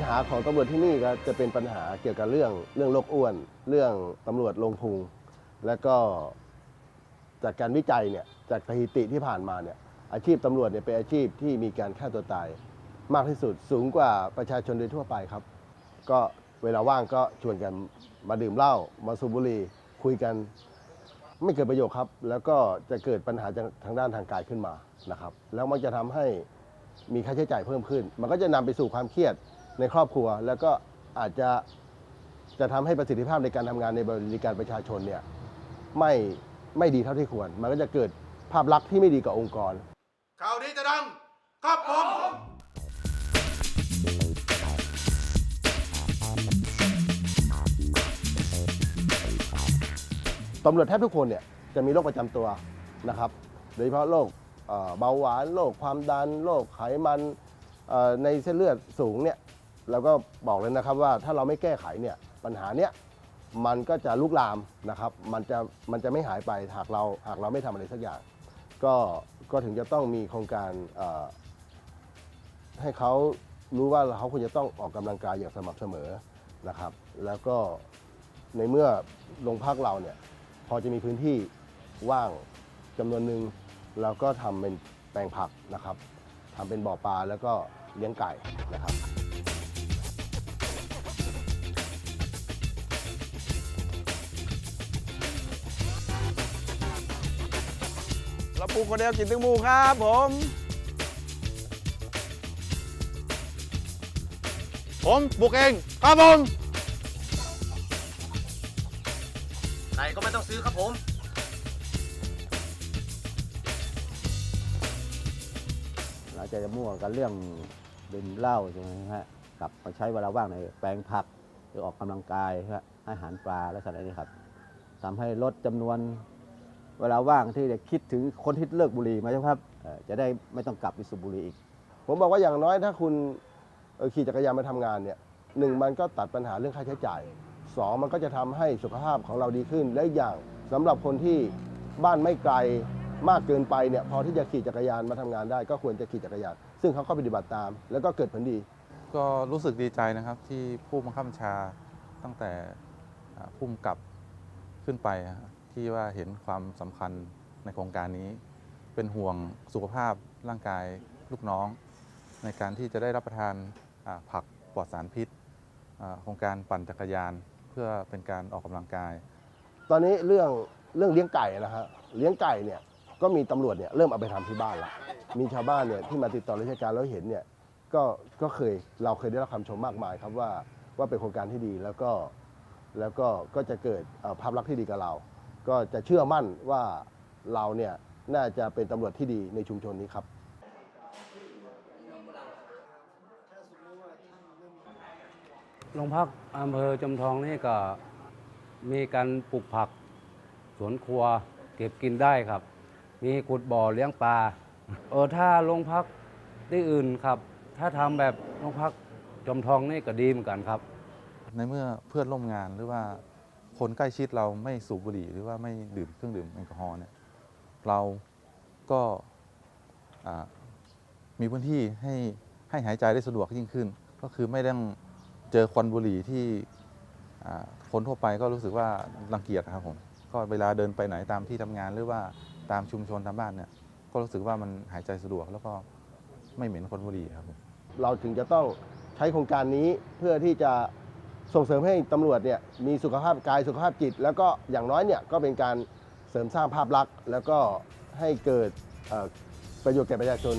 ญหาของตำรวจที่นี่ก็จะเป็นปัญหาเกี่ยวกับเรื่องเรื่องโรคอ้วน เรื่องตำรวจลงพุง และก็จากการวิจัยเนี่ยจากสถิติที่ผ่านมาเนี่ยอาชีพตำรวจเนี่ยเป็นอาชีพที่มีการฆ่าตัวตาย มากที่สุดสูงกว่าประชาชนโดยทั่วไปครับ ก็เวลาว่างก็ชวนกันมาดื่มเหล้ามาสูบบุหรี่คุยกันไม่เกิดประโยชน์ครับ แล้วก็จะเกิดปัญหาทางด้านทางกายขึ้นมานะครับ แล้วมันจะทำให้มีค่าใช้จ่ายเพิ่มขึ้น มันก็จะนำไปสู่ความเครียด ในครอบครัว แล้วก็อาจจะจะทำให้ประสิทธิภาพในการทำงานในบริการประชาชนเนี่ยไม่ไม่ดีเท่าที่ควร มันก็จะเกิดภาพลักษณ์ที่ไม่ดีกับองค์กรข่าวนี้จะดังครับผมตำรวจแทบทุกคนเนี่ยจะมีโรคประจำตัวนะครับ โดยเฉพาะโรคเอ่อเบาหวานโรคความดันโรคไขมันเอ่อในเส้นเลือดสูงเนี่ย เราก็บอกเลยนะครับว่าถ้าเราไม่แก้ไขเนี่ยปัญหาเนี้ยมันก็จะลุกลามนะครับมันจะมันจะไม่หายไปหากเราหากเราไม่ทำอะไรสักอย่าง ก็ก็ถึงจะต้องมีโครงการเอ่อให้เขารู้ว่าเขาควรจะต้องออกกำลังกายอย่างสม่ำเสมอนะครับ แล้วก็ในเมื่อโรงพักเราเนี่ยพอจะมีพื้นที่ว่างจำนวนหนึ่งเราก็ทำเป็นแปลงผักนะครับทำเป็นบ่อปลาแล้วก็เลี้ยงไก่นะครับ เราปลูกคนเดียวกินถึงหมูครับผม ผมปลูกเองครับผมไก่ก็ไม่ต้องซื้อครับผม เราจะมั่วกันเรื่องดื่มเหล้าใช่ไหมฮะกลับมาใช้เวลาว่างในแปลงผักหรือออกกำลังกายฮะอาหารปลาและสัตว์อะไรนี่ครับทำให้ลดจำนวน เวลาว่างที่จะคิดถึงคนที่เลิกบุหรี่ไหมครับเอ่อจะได้ไม่ต้องกลับไปสูบบุหรี่อีก ผมบอกว่าอย่างน้อยถ้าคุณเอ่อขี่จักรยานมาทำงานเนี่ยหนึ่งมันก็ตัดปัญหาเรื่องค่าใช้จ่ายสองมันก็จะทำให้สุขภาพของเราดีขึ้น และอีกอย่างสำหรับคนที่บ้านไม่ไกลมากเกินไปเนี่ยพอที่จะขี่จักรยานมาทำงานได้ ก็ควรจะขี่จักรยาน ซึ่งเขาก็ปฏิบัติตาม แล้วก็เกิดผลดี ก็รู้สึกดีใจนะครับที่ผู้บังคับบัญชาตั้งแต่อ่าผู้กำกับขึ้นไปอะฮะ ที่ว่าเห็นความสำคัญในโครงการนี้ เป็นห่วงสุขภาพร่างกายลูกน้อง ในการที่จะได้รับประทานอ่าผักปลอดสารพิษอ่าโครงการปั่นจักรยาน เพื่อเป็นการออกกำลังกาย ตอนนี้เรื่องเรื่องเลี้ยงไก่นะฮะเลี้ยงไก่เนี่ยก็มีตำรวจเนี่ยเริ่มเอาไปทำที่บ้านละมีชาวบ้านเนี่ยที่มาติดต่อราชการแล้วเห็นเนี่ยก็ก็เคยเราเคยได้รับคำชมมากมายครับว่าว่าเป็นโครงการที่ดีแล้วก็แล้วก็ก็จะเกิดเอ่อภาพลักษณ์ที่ดีกับเรา ก็จะเชื่อมั่นว่าเราเนี่ยน่าจะเป็นตำรวจที่ดีในชุมชนนี้ครับโรงพักอำเภอจอมทองนี่ก็มีการปลูกผัก สวนครัว เก็บกินได้ครับ มีขุดบ่อเลี้ยงปลาเออถ้าโรงพักที่อื่นครับ ถ้าทำแบบโรงพักจอมทองนี่ก็ดีเหมือนกันครับ ในเมื่อเพื่อนร่วมงานหรือว่า คนใกล้ชิดเราไม่สูบบุหรี่หรือว่าไม่ดื่มเครื่องดื่มแอลกอฮอล์เนี่ยเราก็มีพื้นที่ให้ให้หายใจได้สะดวกยิ่งขึ้น ก็คือไม่ต้องเจอควันบุหรี่ที่คนทั่วไปก็รู้สึกว่ารังเกียจนะครับผมก็เวลาเดินไปไหนตามที่ทำงานหรือว่าตามชุมชนตามบ้านเนี่ยก็รู้สึกว่ามันหายใจสะดวกแล้วก็ไม่เหม็นควันบุหรี่ครับผมเราถึงจะต้องใช้โครงการนี้เพื่อที่จะ ส่งเสริมให้ตำรวจเนี่ยมีสุขภาพกายสุขภาพจิต แล้วก็อย่างน้อยเนี่ยก็เป็นการเสริมสร้างภาพลักษณ์ แล้วก็ให้เกิดประโยชน์แก่ประชาชน